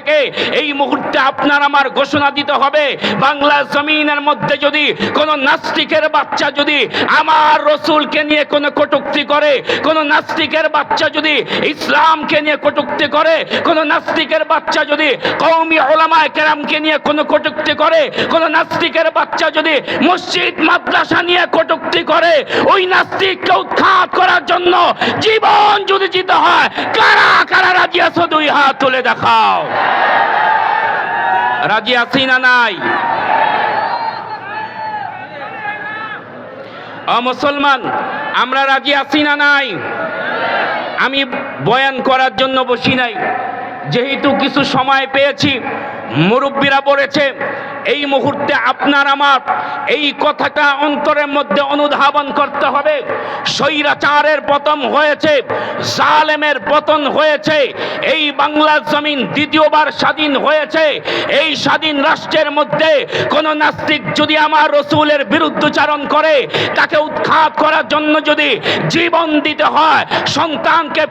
থেকে এই মুহূর্তে আপনার আমার ঘোষণা দিতে হবে, বাংলা জমিনের মধ্যে যদি কোনো নাস্তিকের বাচ্চা যদি আমার রসুলকে নিয়ে কোনো কটুক্তি করে, কোনো নাস্তিকের বাচ্চা যদি ইসলামকে নিয়ে কটুক্তি করে, কোনো নাস্তিকের বাচ্চা যদি কৌমি ওলামায় কেরামকে নিয়ে কোনো কটুক্তি করে, কোনো নাস্তিকের বাচ্চা যদি মসজিদ, মাদ্রাসা নিয়ে কটুক্তি করে, ওই নাস্তিককে উৎখাত করার জন্য জীবন যদি জিতে হয়, কারা কারা রাজি দুই হাত তুলে দেখাও। রাজি আছি না নাই? মুসলমান, আমরা রাজি আছি না নাই? আমি বয়ান করার জন্য বসি নাই। যেহেতু কিছু সময় পেয়েছি, মুরব্বীরা বলেছে এই মুহূর্তে আপনার আমার এই কথাটা অন্তরের মধ্যে অনুধাবন করতে হবে। স্বৈরাচারের পতন হয়েছে, জালেমের পতন হয়েছে, এই বাংলার জমিন দ্বিতীয়বার স্বাধীন হয়েছে, এই স্বাধীন রাষ্ট্রের মধ্যে কোন নাস্তিক যদি আমার রসুলের বিরুদ্ধচারণ করে, তাকে উৎখাত করার জন্য যদি জীবন দিতে হয়, সন্তানকে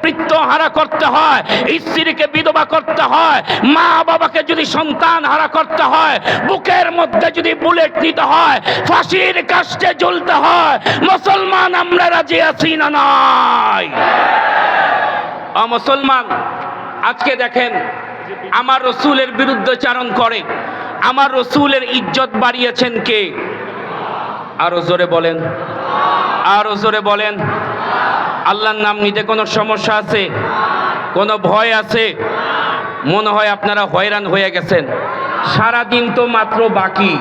হারা করতে হয়, স্ত্রীকে বিধবা করতে হয় মা বাবাকে যদি সন্তান হারা করতে হয় বুকের মধ্যে যদি বুলেট দিতে হয়, ফাঁসির কাস্টে জ্বলতে হয়, মুসলমান আমরা রাজি আছি না নাই? মুসলমান, আজকে দেখেন, আমার রসুলের বিরুদ্ধচারণ করে, আমার রসুলের ইজ্জত বাড়িয়েছেন কে? আরও জোরে বলেন, আরও জোরে বলেন, আল্লাহর নাম নিতে কোনো সমস্যা আছে? কোনো ভয় আছে? মনে হয় আপনারা হয়রান হয়ে গেছেন। সারা দিন তো মাত্র বাকি।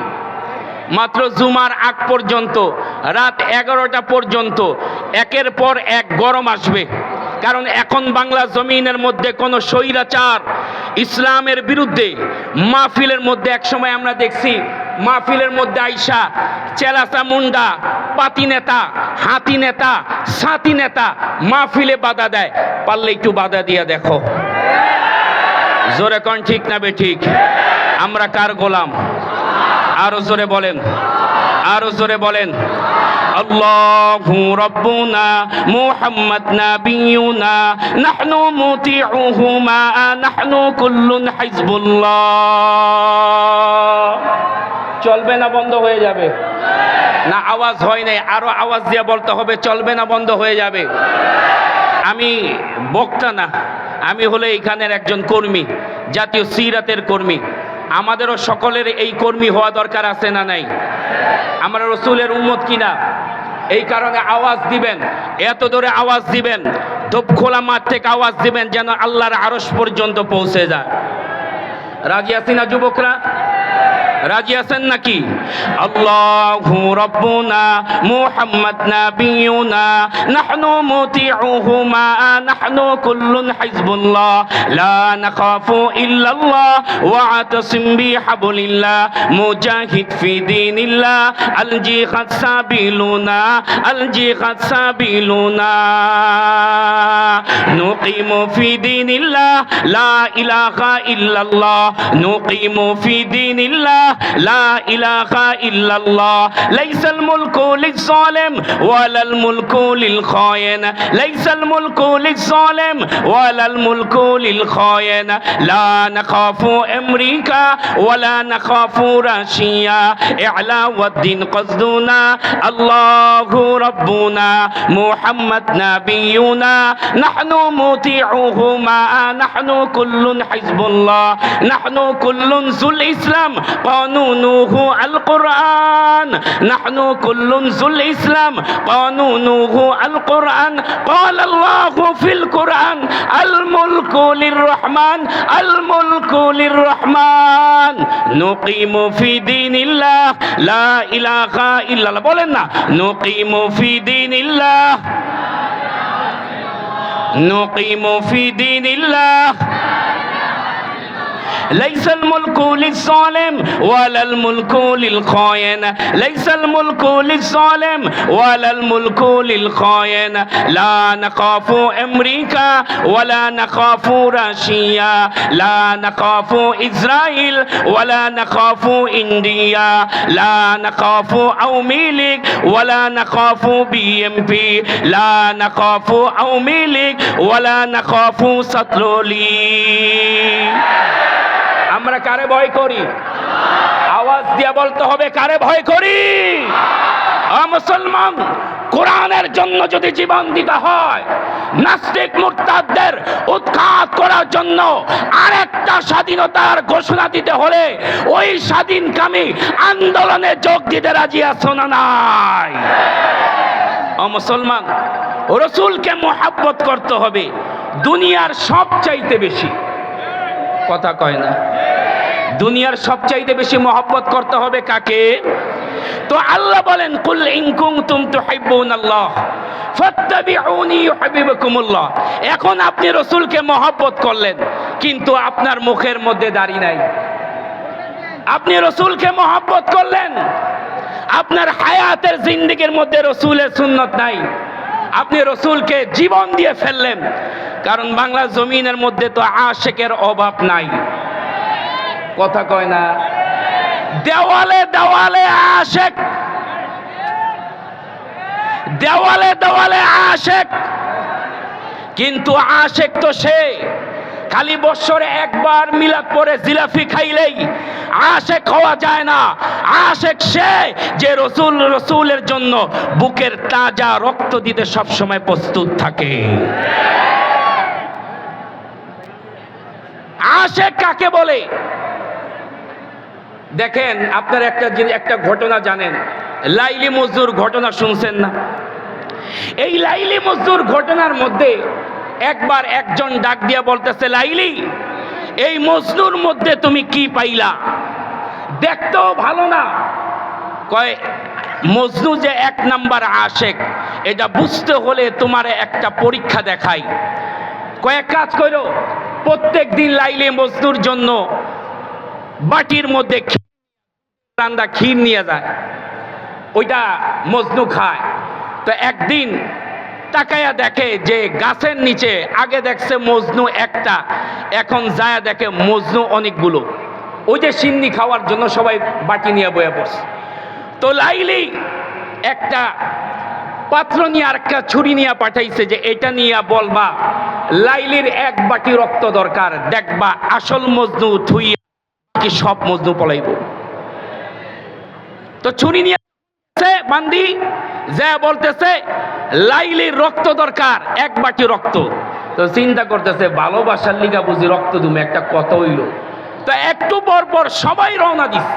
মাত্র জুমার আগ পর্যন্ত, রাত এগারোটা পর্যন্ত, একের পর এক গরম আসবে। কারণ এখন বাংলা জমিনের মধ্যে কোনো স্বৈরাচার ইসলামের বিরুদ্ধে, মাহফিলের মধ্যে একসময় আমরা দেখছি, মাহফিলের মধ্যে আইসা চেলাচা মুন্ডা, পাতি নেতা, হাতি নেতা সাতি নেতা মাহফিলে বাধা দেয়। পারলে একটু বাধা দিয়ে দেখো। জোরে কন ঠিক না বে ঠিক? আমরা কার গোলাম? আরও জোরে বলেন। আরও জোরে বলেন। আল্লাহু রাব্বুনা মুহাম্মদ নাবিয়ুনা, নাহনু মুতিউহুমা নাহনু কুল্লুন হিজবুল্লাহ। চলবে না বন্ধ হয়ে যাবে। না, আওয়াজ হয় নাই। আরও আওয়াজ দিয়ে বলতে হবে, চলবে না বন্ধ হয়ে যাবে। আমি বক্তা না। আমি হলে এইখানের একজন কর্মী, জাতীয় সিরাতের কর্মী। আমাদেরও সকলের এই কর্মী হওয়া দরকার আছে না নাই? আমরা রসুলের উম্মত কিনা? এই কারণে আওয়াজ দিবেন, এত দূরে আওয়াজ দিবেন, ধূপ খোলা মাঠ থেকে আওয়াজ দিবেন যেন আল্লাহর আরস পর্যন্ত পৌঁছে যায়। রাজিয়াসিনা যুবকরা? রাজি আছেন নাকি? আল্লাহু রাব্বুনা মুহাম্মদ নাবিয়ুনা, নাহনু মুতিউহুমা, নাহনু কুল্লুন হিজবুল্লাহ, লা নাখাফু ইল্লাল্লাহ, ওয়া আতাসিম বিহাবলিল্লাহ, মুজাহিদ ফি দীনিল্লাহ আল জিহাদ সাবিলুনা আল জিহাদ সাবিলুনা। নুকিমু ফি দীনিল্লাহ, লা ইলাহা ইল্লাল্লাহ, নুকিমু ফি দীনিল্লাহ لا إله إلا الله. ليس الملك للظالم ولا الملك للخائن ليس الملك للظالم ولا الملك للخائن لا نخاف أمريكا ولا نخاف روسيا إعلى والدين قصدنا. الله ربنا محمد نبينا. نحن مطيعهما. نحن كل حزب الله. نحن كل ذو الإسلام. قانونه القرآن نحن كل ذو الإسلام قانونه القرآن قال الله في القرآن الملك للرحمن الملك للرحمن نقيم في دين الله لا إله إلا الله بولنا نقيم في دين الله نقيم في دين الله ليس الملك للظالم ولا الملك للخائن ليس الملك للظالم ولا الملك للخائن لا نخاف أمريكا ولا نخاف روسيا لا نخاف إسرائيل ولا نخاف إنديا. لا نخاف عوامي ليج ولا نخاف بي إم بي. لا نخاف عوامي ليج ولا نخاف আমরা কারে ভয় করি? আওয়াজ দিয়ে বলতে হবে, কারে ভয় করি? মুসলমান, কোরআনের জন্য যদি জীবন দিতে হয়, নাস্তিক মুরতাদদের উৎখাত করার জন্য আরেকটা স্বাধীনতার ঘোষণা দিতে হলে ওই স্বাধীন স্বাধীনকামী আন্দোলনে যোগ দিতে রাজি আছো না নাই? মুসলমান, রসুলকে মোহাব্বত করতে হবে, দুনিয়ার সবচাইতে বেশি। কথা কয় না। দুনিয়ার সবচাইতে বেশি মহব্বত করতে হবে কাকে? তো আল্লাহ বলেন, কুল ইন কুনতুম তুহিব্বুন আল্লাহ এখন আপনি রসুলকে মহব্বত করলেন, কিন্তু আপনার মুখের মধ্যে দাড়ি নাই। আপনি রসুলকে মহব্বত করলেন, আপনার হায়াতের জিন্দিগির মধ্যে রসুলের সুন্নত নাই। আপনি রসুলকে জীবন দিয়ে ফেললেন কারণ বাংলা জমিনের মধ্যে তো আশেকের অভাব নাই। কথা কয় না? দেওয়ালে দেওয়ালে আশেক। দেওয়ালে দেওয়ালে আশেক। কিন্তু আশেক তো সে, খালি বৎসরে একবার মিলাদ পরে জিলাফি খাইলেই আশেক হওয়া যায় না। আশেক সে যে রসুল রসুলের জন্য বুকের তাজা রক্ত দিতে সবসময় প্রস্তুত থাকে। আশেক কাকে বলে? দেখেন, আপনার একটা একটা ঘটনা জানেন। লাইলি মজদুর ঘটনা শুনছেন না? এই লাইলি মজদুর ঘটনার মধ্যে একবার একজন ডাক দিয়া বলতেছে, লাইলি, এই মজনুর মধ্যে তুমি কি পাইলা? দেখতেও ভালো না। কয় মজনু যে এক নাম্বার আশেক, এটা বুঝতে হলে তোমার একটা পরীক্ষা দেখাই। কয়েক কাজ করো প্রত্যেক দিন লাইলে মজনুর জন্য বাটির মধ্যে রান্দা ক্ষীর নিয়ে যায়। ওইটা মজনু খায়। তো একদিন তাকায়া দেখে যে গাছের নিচে, আগে দেখছে মজনু একটা, এখন যায় দেখে মজনু অনেকগুলো। ওই যে সিন্নি খাওয়ার জন্য সবাই বাটি নিয়ে বয়ে পড়ছে। তো লাইলি একটা পাত্র নিয়ে আর একটা ছুরি নিয়ে পাঠাইছে যে, এটা নিয়ে বলবা লাইলির এক বাটি রক্ত দরকার, দেখবা আসল মজনু থুইয়া কি সব মজনু পলাইব। তো ছুরি নিয়ে বান্দি, যা বলতেছে, লাইলির রক্ত দরকার, এক বাটি রক্ত। তো চিন্তা করতেছে, ভালোবাসার লিগা বুঝি রক্ত দুমে, একটা কত হইল? তো একটু পর পর সবাই রওনা দিস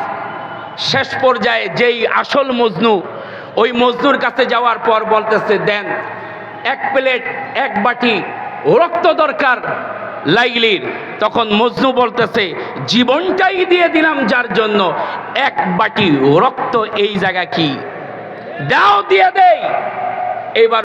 শেষ পর্যায়ে যেই আসল মজনু, ওই মজনুর কাছে যাওয়ার পর বলতেছে, দেন, এক প্লেট, এক বাটি রক্ত দরকার লাইলির। তখন মজনু বলতেছে, জীবনটাই দিয়ে দিলাম যার জন্য। এক বাটি রক্ত এই জায়গা কি? দাও, দিয়ে দেয় এবার